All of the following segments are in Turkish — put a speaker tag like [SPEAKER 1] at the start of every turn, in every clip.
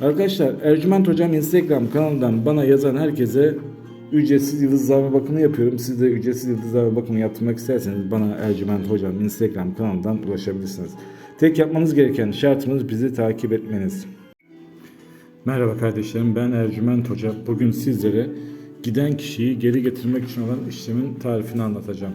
[SPEAKER 1] Arkadaşlar Ercüment Hocam Instagram kanalından bana yazan herkese ücretsiz yıldızlama bakımı yapıyorum. Siz de ücretsiz yıldızlama bakımı yaptırmak isterseniz bana Ercüment Hocam Instagram kanalından ulaşabilirsiniz. Tek yapmanız gereken şartımız bizi takip etmeniz. Merhaba kardeşlerim ben Ercüment Hoca. Bugün sizlere giden kişiyi geri getirmek için olan işlemin tarifini anlatacağım.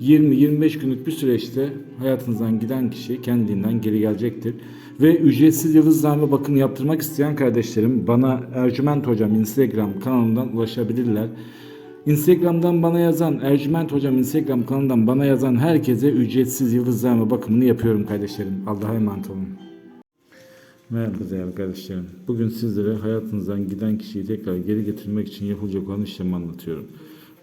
[SPEAKER 1] 20-25 günlük bir süreçte hayatınızdan giden kişi kendiliğinden geri gelecektir. Ve ücretsiz yıldızlarla bakım yaptırmak isteyen kardeşlerim bana Ercüment Hocam Instagram kanalından ulaşabilirler. Instagram'dan bana yazan, Ercüment Hocam Instagram kanalından bana yazan herkese ücretsiz yıldızlarla bakımını yapıyorum kardeşlerim. Allah'a emanet olun. Merhaba değerli kardeşlerim. Bugün sizlere hayatınızdan giden kişiyi tekrar geri getirmek için yapılacak olan işlemi anlatıyorum.